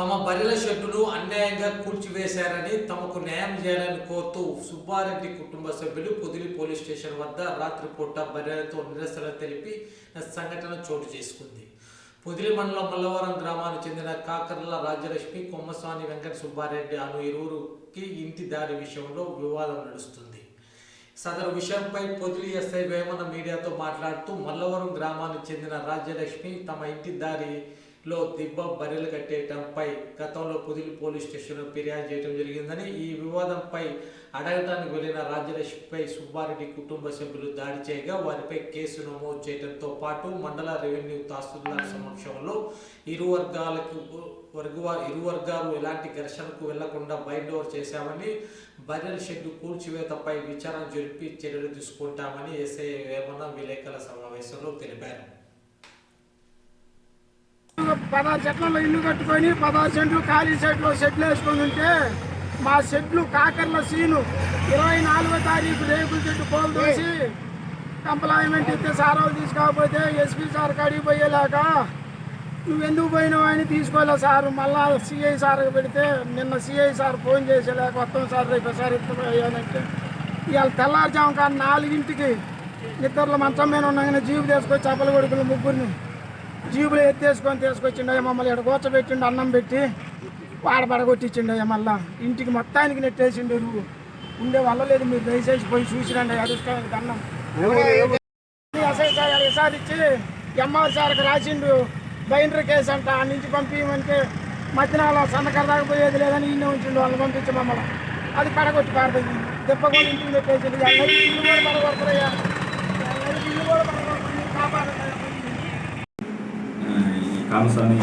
తమ బర్రెల షెడ్డును అన్యాయంగా కూల్చివేశారని తమకు న్యాయం చేయాలని కోరుతూ సుబ్బారెడ్డి కుటుంబ సభ్యులు పొదిలి పోలీస్ స్టేషన్ వద్ద రాత్రిపూట బర్రెలతో నిరసన తెలిపి సంఘటన చోటు చేసుకుంది. పొదిలి మండలం మల్లవరం గ్రామానికి చెందిన కాకర్ల రాజ్యలక్ష్మి కొమ్మస్వామి వెంకట సుబ్బారెడ్డి అను ఇరువురుకి ఇంటి దారి విషయంలో వివాదం నడుస్తుంది. సదరు విషయంపై పొదిలి ఎస్ఐ వేమన మీడియాతో మాట్లాడుతూ మల్లవరం గ్రామానికి చెందిన రాజ్యలక్ష్మి తమ ఇంటి దారి లో దిబ్బ బర్రెలు కట్టేయటంపై గతంలో పొదిలి పోలీస్ స్టేషన్లో ఫిర్యాదు చేయడం జరిగిందని ఈ వివాదంపై అడగటానికి వెళ్ళిన రాజ్యలక్ష్మిపై సుబ్బారెడ్డి కుటుంబ సభ్యులు దాడి చేయగా వారిపై కేసు నమోదు చేయడంతో పాటు మండల రెవెన్యూ తహసీల్దార్ సమక్షంలో ఇరు వర్గాలకు వర్గ ఇరు వర్గాలు ఎలాంటి ఘర్షణకు వెళ్ళకుండా బైండ్ ఓవర్ చేశామని బర్రెల షెడ్డు కూల్చివేతపై విచారణ జరిపి చర్యలు తీసుకుంటామని ఎస్ఐ వేమన విలేకరుల సమావేశంలో తెలిపారు. పదహారు చెట్లలో ఇల్లు కట్టుకొని పదహారు సెంట్లు ఖాళీ సెట్లు సెట్లు వేసుకొని ఉంటే మా సెట్లు కాకర్ల సీను ఇరవై నాలుగో తారీఖు రేకుల చెట్టు కోలు తోసి కంప్లాయ్మెంట్ ఇస్తే సార్ తీసుకోకపోతే ఎస్పీ సార్ అడిగిపోయేలాక నువ్వు ఎందుకు పోయినావు అని తీసుకోలే సార్? మళ్ళా సిఐ సార్ పెడితే నిన్న సిఐ సార్ ఫోన్ చేసేలాక వస్తాం సార్ రేపు సార్ ఇస్తానంటే ఇవాళ తెల్లారుజాము కానీ నాలుగింటికి నిద్రలో మంచం మీద ఉండగానే జీవి తీసుకొని చేపల కొడుకులు ముగ్గురిని జీబులు ఎత్తేసుకొని తీసుకొచ్చిండయ్య మమ్మల్ని ఇక్కడ కూర్చోబెట్టిండు అన్నం పెట్టి వాడ పడగొట్టించిండయ్య మళ్ళా. ఇంటికి మొత్తానికి నెట్టేసిండు ఎరువు ఉండే వల్ల లేదు మీరు దయచేసి పోయి చూసిరండి అదృష్టానికి అన్నం ఇచ్చి ఎంఆర్ సార్కి రాసిండు. బైండర్ కేసు అంట ఆ నుంచి పంపించమంటే మధ్యనాల సంతకాల దాకా పోయేది లేదని ఈయన ఉంచిండు వాళ్ళు పంపించి మమ్మల్ని. అది పడగొట్టి పారుతుంది దెబ్బ కూడా ఇంటికి పెట్టేసిండు ఇవాళ ఇల్లు కూడా పడగొడతారయ్యా ఇవాళ ఇల్లు కూడా పడగొడుతుంది కాపాడండి ఈ కామసాని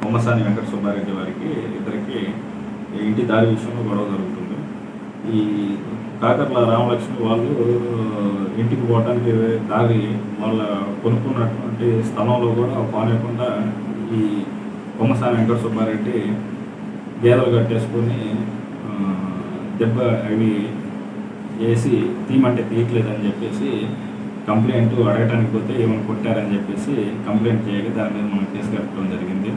బొమ్మసాని వెంకట సుబ్బారెడ్డి వారికి ఇద్దరికి ఇంటి దారి విషయంలో గొడవ జరుగుతుంది. ఈ కాకర్ల రామలక్ష్మి వాళ్ళు ఇంటికి పోవడానికి దారి వాళ్ళ కొనుక్కున్నటువంటి స్థలంలో కూడా పోనీయకుండా ఈ బొమ్మసాని వెంకట సుబ్బారెడ్డి గేదలు కట్టేసుకొని దెబ్బ అవి వేసి తీయమంటే తీయట్లేదని చెప్పేసి కంప్లైంట్ అడగటానికి పోతే ఏమైనా కొట్టారని చెప్పేసి కంప్లైంట్ చేయగా దాని మీద మనం కేసు కట్టడం జరిగింది.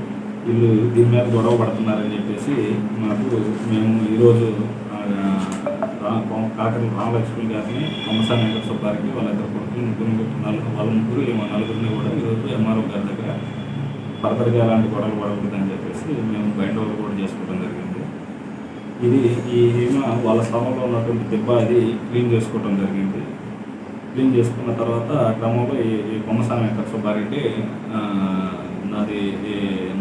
వీళ్ళు దీని మీద గొడవ పడుతున్నారని చెప్పేసి మాకు మేము ఈరోజు కాకర రామలక్ష్మి గారిని కొమ్మసాని వెంకట సుబ్బారికి వాళ్ళ ఇద్దరు కొడుకులు ముగ్గురు నలుగురు వాళ్ళ ముగ్గురు ఏమో నలుగురిని కూడా ఈరోజు ఎంఆర్ఓ గారి దగ్గర ఫర్దర్గా అలాంటి గొడవలు పడకూడదని చెప్పేసి మేము బయట వాళ్ళు కూడా చేసుకోవడం జరిగింది. ఇది ఈ ఏమో వాళ్ళ స్థలంలో ఉన్నటువంటి దెబ్బ అది క్లీన్ చేసుకోవడం జరిగింది. క్లీన్ చేసుకున్న తర్వాత క్రమంలో ఈ ఈ కొమ్మసాని వెంకట సుబ్బారెడ్డి నాది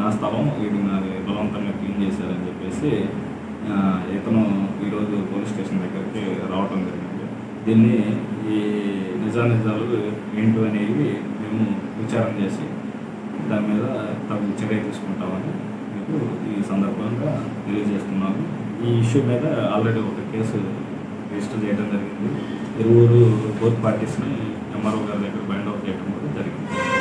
నా స్థలం ఇది నాది బలవంతంగా క్లీన్ చేశారని చెప్పేసి ఇతను ఈరోజు పోలీస్ స్టేషన్ దగ్గరికి రావటం జరిగింది. దీన్ని ఈ నిజానిజాలు ఏంటి అనేవి మేము విచారణ చేసి దాని మీద తగు చర్య తీసుకుంటామని మీకు ఈ సందర్భంగా తెలియజేస్తున్నాము. ఈ ఇష్యూ మీద ఆల్రెడీ ఒక కేసు రిజిస్టర్ చేయడం జరిగింది. ఇరువురు బోత్ పార్టీస్ని ఎంఆర్ఓ గారి దగ్గర బైండ్ అవుట్ చేయడం కూడా జరిగింది.